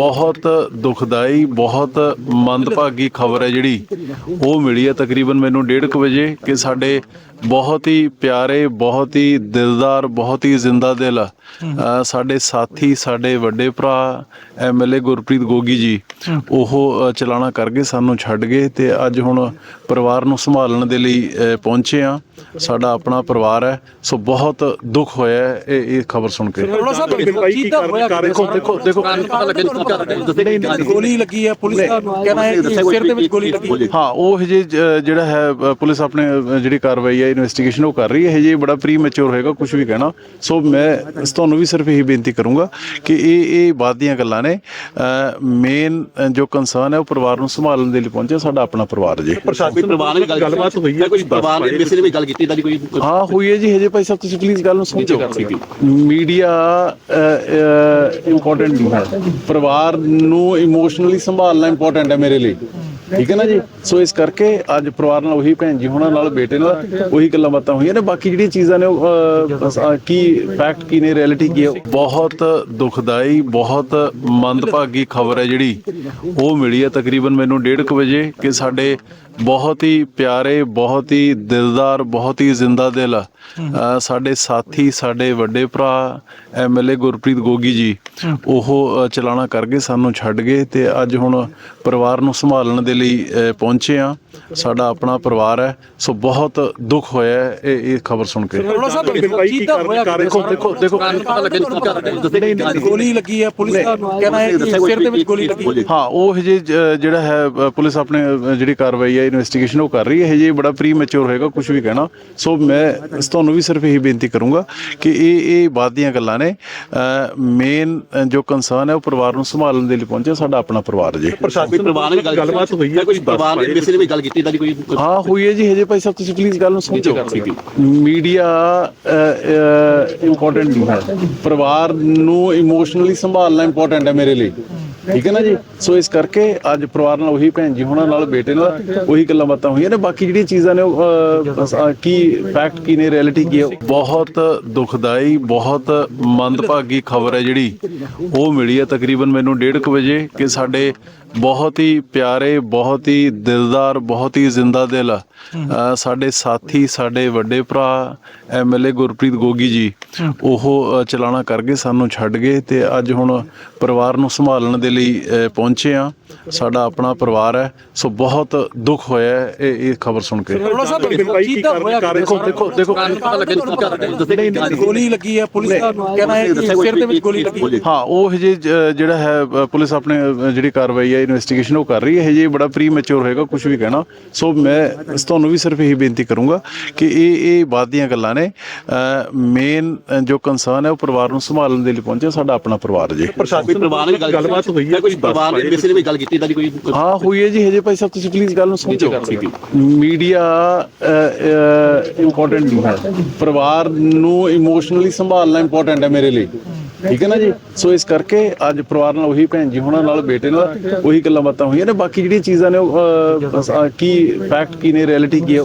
ਬਹੁਤ ਦੁਖਦਾਈ ਬਹੁਤ ਮੰਦਭਾਗੀ ਖਬਰ ਹੈ ਜਿਹੜੀ। ਉਹ ਮਿਲੀ ਹੈ ਤਕਰੀਬਨ ਮੈਨੂੰ 1:30 ਵਜੇ ਕਿ ਸਾਡੇ ਬਹੁਤ ਹੀ ਪਿਆਰੇ ਬਹੁਤ ਹੀ ਦਿਲਦਾਰ ਬਹੁਤ ਹੀ ਜ਼ਿੰਦਾ ਦਿਲ ਸਾਡੇ ਸਾਥੀ ਸਾਡੇ ਵੱਡੇ ਭਰਾ ਐਮਐਲਏ ਗੁਰਪ੍ਰੀਤ ਗੋਗੀ ਜੀ ਉਹ ਅ, ਚਲਾਣਾ ਕਰ ਗਏ ਸਾਨੂੰ ਛੱਡ ਗਏ ਤੇ ਅੱਜ ਹੁਣ ਪਰਿਵਾਰ ਨੂੰ ਸੰਭਾਲਣ ਦੇ ਲਈ ਪਹੁੰਚੇ ਆ ਸਾਡਾ ਆਪਣਾ ਪਰਿਵਾਰ ਹੈ ਸੋ ਬਹੁਤ ਦੁੱਖ ਹੋਇਆ ਹੈ ਇਹ ਇਹ ਖਬਰ ਸੁਣ ਕੇ। ਰੋਣਾ ਸਾਹਿਬ ਕੀ ਹੋਇਆ ਦੇਖੋ ਦੇਖੋ ਦੇਖੋ। ਗੋਲੀ ਲੱਗੀ ਹੈ ਪੁਲਿਸ ਦਾ ਕਹਿਣਾ ਹੈ ਕਿ ਸਿਰ ਦੇ ਵਿੱਚ ਗੋਲੀ ਲੱਗੀ ਹਾਂ। ਉਹ ਹਜੇ ਜਿਹੜਾ ਹੈ ਪੁਲਿਸ ਆਪਣੇ ਜਿਹੜੀ ਕਾਰਵਾਈ ਹੈ ਇਨਵੈਸਟੀਗੇਸ਼ਨ ਉਹ ਕਰ ਰਹੀ ਹੈ ਹਜੇ ਬੜਾ ਪ੍ਰੀ ਮੈਚੁਰ ਹੋਏਗਾ ਕੁਝ ਵੀ ਕਹਿਣਾ। ਸੋ ਮੈਂ ਤੁਹਾਨੂੰ ਵੀ ਸਿਰਫ ਇਹੀ ਬੇਨਤੀ ਕਰੂੰਗਾ ਕਿ ਇਹ ਇਹ ਬਾਅਦ ਦੀਆਂ ਗੱਲਾਂ ਨੇ। ਮੇਨ ਜੋ ਕੰਸਰਨ ਹੈ ਉਹ ਪਰਿਵਾਰ ਨੂੰ ਸੰਭਾਲਣ ਦੇ ਲਈ ਪਹੁੰਚੇ ਸਾਡਾ ਆਪਣਾ ਪਰਿਵਾਰ ਜੀ। ਕੋਈ ਪਰਿਵਾਰ ਨਾਲ ਗੱਲ ਗੱਲਬਾਤ ਹੋਈ ਹੈ ਕੋਈ ਪਰਿਵਾਰ ਦੇ ਕਿਸੇ ਨੇ ਵੀ ਗੱਲ ਕੀਤੀ ਤਾਂ ਕੋਈ ਹਾਂ ਹੋਈ ਹੈ ਜੀ ਹਜੇ ਭਾਈ ਸਾਹਿਬ ਤੁਸੀਂ ਪਲੀਜ਼ ਗੱਲ ਨੂੰ ਸਮਝੋ। ਮੀਡੀਆ ਇੰਪੋਰਟੈਂਟ ਨਹੀਂ ਹੈ। ਪਰਿਵਾਰ ਨੂੰ ਇਮੋਸ਼ਨਲੀ ਸੰਭਾਲਣਾ ਇੰਪੋਰਟੈਂਟ ਹੈ ਮੇਰੇ ਲਈ। ਠੀਕ ਹੈ ਨਾ ਜੀ? ਸੋ ਇਸ ਕਰਕੇ ਅੱਜ ਪਰਿਵਾਰ ਨਾਲ ਉਹੀ ਭੈਣ ਜੀ ਹੋਣਾ ਨਾਲ ਬੇਟੇ ਨਾਲ ਉਹੀ ਗੱਲਾਂ ਬਾਤਾਂ ਹੋਈਆਂ ਨੇ। ਬਾਕੀ ਜਿਹੜੀਆਂ ਚੀਜ਼ਾਂ ਨੇ ਉਹ ਕੀ ਫੈਕਟ ਕੀ ਨੇ ਰਿਐਲਿਟੀ ਕੀ ਹੈ ਬਹੁਤ ਦੁਖਦਾਈ ਬਹੁਤ ਮੰਦਭਾਗੀ ਖਬਰ ਹੈ ਜਿਹੜੀ। ਉਹ ਮਿਲੀ ਹੈ ਤਕਰੀਬਨ ਮੈਨੂੰ 1:30 ਵਜੇ ਕਿ ਸਾਡੇ ਬਹੁਤ ਹੀ ਪਿਆਰੇ ਬਹੁਤ ਹੀ ਦਿਲਦਾਰ ਬਹੁਤ ਹੀ ਜ਼ਿੰਦਾ ਦਿਲ ਸਾਡੇ ਸਾਥੀ ਸਾਡੇ ਵੱਡੇ ਭਰਾ ਐਮਐਲਏ ਗੁਰਪ੍ਰੀਤ ਗੋਗੀ ਜੀ ਉਹ ਅ, ਚਲਾਣਾ ਕਰ ਗਏ ਸਾਨੂੰ ਛੱਡ ਗਏ ਤੇ ਅੱਜ ਹੁਣ ਪਰਿਵਾਰ ਨੂੰ ਸੰਭਾਲਣ ਦੇ ਲਈ ਪਹੁੰਚੇ ਆ। ਸਾਡਾ ਆਪਣਾ ਪਰਿਵਾਰ ਹੈ ਸੋ ਬਹੁਤ ਦੁੱਖ ਹੋਇਆ ਹੈ ਇਹ ਇਹ ਖਬਰ ਸੁਣ ਕੇ। ਰੋਣਾ ਸਾਹਿਬ ਕੀ ਹੋਇਆ ਦੇਖੋ ਦੇਖੋ ਦੇਖੋ ਪਤਾ ਲੱਗੇ ਕੀ ਕਰ ਗੋਲੀ ਲੱਗੀ ਹੈ ਪੁਲਿਸ ਦਾ ਕਹਿਣਾ ਹੈ ਕਿ ਸਿਰ ਦੇ ਵਿੱਚ ਗੋਲੀ ਲੱਗੀ। ਹਾਂ ਉਹ ਹਜੇ ਜ- ਜਿਹੜਾ ਹੈ ਪੁਲਿਸ ਆਪਣੇ ਜਿਹੜੀ ਕਾਰਵਾਈ ਹੈ ਇਨਵੈਸਟੀਗੇਸ਼ਨ ਉਹ ਕਰ ਰਹੀ ਹੈ ਹਜੇ ਬੜਾ ਪ੍ਰੀ ਮੈਚੁਰ ਹੋਏਗਾ ਕੁਝ ਵੀ ਕਹਿਣਾ। ਸੋ ਮੈਂ ਤੁਹਾਨੂੰ ਵੀ ਸਿਰਫ ਇਹੀ ਬੇਨਤੀ ਕਰੂੰਗਾ ਕਿ ਇਹ ਇਹ ਬਾਅਦ ਦੀਆਂ ਗੱਲਾਂ ਨੇ। ਮੇਨ ਜੋ ਕੰਸਰਨ ਹੈ ਉਹ ਪਰਿਵਾਰ ਨੂੰ ਸੰਭਾਲਣ ਦੇ ਲਈ ਪਹੁੰਚੇ ਸਾਡਾ ਆਪਣਾ ਪਰਿਵਾਰ ਜੀ। ਕੋਈ ਪਰਿਵਾਰ ਨਾਲ ਗੱਲਬਾਤ ਹੋਈ ਹੈ ਕੋਈ ਪਰਿਵਾਰ ਦੇ ਕਿਸੇ ਨੇ ਵੀ ਗੱਲ ਕੀਤੀ ਤਾਂ ਕੋਈ ਹਾਂ ਹੋਈ ਹੈ ਜੀ ਹਜੇ ਭਾਈ ਸਾਹਿਬ ਤੁਸੀਂ ਪਲੀਜ਼ ਗੱਲ ਨੂੰ ਸਮਝੋ। ਮੀਡੀਆ ਇੰਪੋਰਟੈਂਟ ਨਹੀਂ ਹੈ। ਪਰਿਵਾਰ ਨੂੰ ਇਮੋਸ਼ਨਲੀ ਸੰਭਾਲਣਾ ਇੰਪੋਰਟੈਂਟ ਹੈ ਮੇਰੇ ਲਈ। ਠੀਕ ਹੈ ਨਾ ਜੀ? ਸੋ ਇਸ ਕਰਕੇ ਅੱਜ ਪਰਿਵਾਰ ਨਾਲ ਉਹੀ ਭੈਣ ਜੀ ਹੋਣਾ ਨਾਲ ਬੇਟੇ ਨਾਲ ਉਹੀ ਗੱਲਾਂ ਬਾਤਾਂ ਹੋਈਆਂ ਨੇ। ਬਾਕੀ ਜਿਹੜੀਆਂ ਚੀਜ਼ਾਂ ਨੇ ਉਹ ਕੀ ਫੈਕਟ ਕੀ ਨੇ ਰਿਐਲਿਟੀ ਕੀ ਹੈ ਬਹੁਤ ਦੁਖਦਾਈ, ਬਹੁਤ ਮੰਦਭਾਗੀ ਖਬਰ ਹੈ ਜਿਹੜੀ। ਉਹ ਮਿਲੀ ਹੈ ਤਕਰੀਬਨ ਮੈਨੂੰ 1:30 ਵਜੇ ਕਿ ਸਾਡੇ ਬਹੁਤ ਹੀ ਪਿਆਰੇ, ਬਹੁਤ ਹੀ ਦਿਲਦਾਰ, ਬਹੁਤ ਹੀ ਜ਼ਿੰਦਾ ਦਿਲ ਸਾਡੇ ਸਾਥੀ, ਸਾਡੇ ਵੱਡੇ ਭਰਾ ਐਮਐਲਏ ਗੁਰਪ੍ਰੀਤ ਗੋਗੀ ਜੀ, ਉਹ ਚਲਾਣਾ ਕਰ ਗਏ, ਸਾਨੂੰ ਛੱਡ ਗਏ ਤੇ ਅੱਜ ਹੁਣ ਪਰਿਵਾਰ ਨੂੰ ਸੰਭਾਲਣ ਦੇ ਲਈ ਪਹੁੰਚੇ ਆ ਸਾਡਾ ਆਪਣਾ ਪਰਿਵਾਰ ਹੈ ਸੋ ਬਹੁਤ ਦੁੱਖ ਹੋਇਆ ਹੈ ਇਹ ਇਹ ਖਬਰ ਸੁਣ ਕੇ। ਰੋਣਾ ਸਾਹਿਬ ਕੀ ਹੋਇਆ ਦੇਖੋ ਦੇਖੋ ਦੇਖੋ। ਪਤਾ ਲੱਗੇ ਕੀ ਕਰ ਗੋਲੀ ਲੱਗੀ ਹੈ ਪੁਲਿਸ ਦਾ ਕਹਿਣਾ ਹੈ ਕਿ ਸਿਰ ਦੇ ਵਿੱਚ ਗੋਲੀ ਲੱਗੀ। ਹਾਂ ਉਹ ਹਜੇ ਜ- ਜਿਹੜਾ ਹੈ ਪੁਲਿਸ ਆਪਣੇ ਜਿਹੜੀ ਕਾਰਵਾਈ ਹੈ ਇਨਵੈਸਟੀਗੇਸ਼ਨ ਉਹ ਕਰ ਰਹੀ ਹੈ ਹਜੇ ਬੜਾ ਪ੍ਰੀ ਮੈਚੁਰ ਹੋਏਗਾ ਕੁਝ ਵੀ ਕਹਿਣਾ। ਸੋ ਮੈਂ ਇਸ ਤੁਹਾਨੂੰ ਵੀ ਸਿਰਫ ਇਹੀ ਬੇਨਤੀ ਕਰੂੰਗਾ ਕਿ ਇਹ ਇਹ ਬਾਅਦ ਦੀਆਂ ਗੱਲਾਂ ਨੇ। ਮੇਨ ਜੋ ਕੰਸਰਨ ਹੈ ਉਹ ਪਰਿਵਾਰ ਨੂੰ ਸੰਭਾਲਣ ਦੇ ਲਈ ਪਹੁੰਚੇ ਸਾਡਾ ਆਪਣਾ ਪਰਿਵਾਰ ਜੀ। ਕੋਈ ਪਰਿਵਾਰ ਨਾਲ ਗੱਲਬਾਤ ਹੋਈ ਹੈ ਕੋਈ ਪਰਿਵਾਰ ਦੇ ਨੇ ਵੀ ਗੱਲ ਕੀਤੀ ਤਾਂ ਕੋਈ ਹਾਂ ਹੋਈ ਹੈ ਜੀ ਹਜੇ ਭਾਈ ਸਾਹਿਬ ਤੁਸੀਂ ਪਲੀਜ਼ ਗੱਲ ਨੂੰ ਸਮਝੋ। ਮੀਡੀਆ ਇੰਪੋਰਟੈਂਟ ਨਹੀਂ ਹੈ। ਪਰਿਵਾਰ ਨੂੰ ਇਮੋਸ਼ਨਲੀ ਸੰਭਾਲਣਾ ਇੰਪੋਰਟੈਂਟ ਹੈ ਮੇਰੇ ਲਈ। ਠੀਕ ਹੈ ਨਾ ਜੀ? ਸੋ ਇਸ ਕਰਕੇ ਅੱਜ ਪਰਿਵਾਰ ਨਾਲ ਉਹੀ ਭੈਣ ਜੀ ਹੋਣਾ ਨਾਲ ਬੇਟੇ ਨਾਲ ਉਹੀ ਗੱਲਾਂ ਬਾਤਾਂ ਹੋਈਆਂ ਨੇ। ਬਾਕੀ ਜਿਹੜੀਆਂ ਚੀਜ਼ਾਂ ਨੇ ਉਹ ਕੀ ਫੈਕਟ ਕੀ ਨੇ ਰਿਐਲਿਟੀ ਕੀ ਹੈ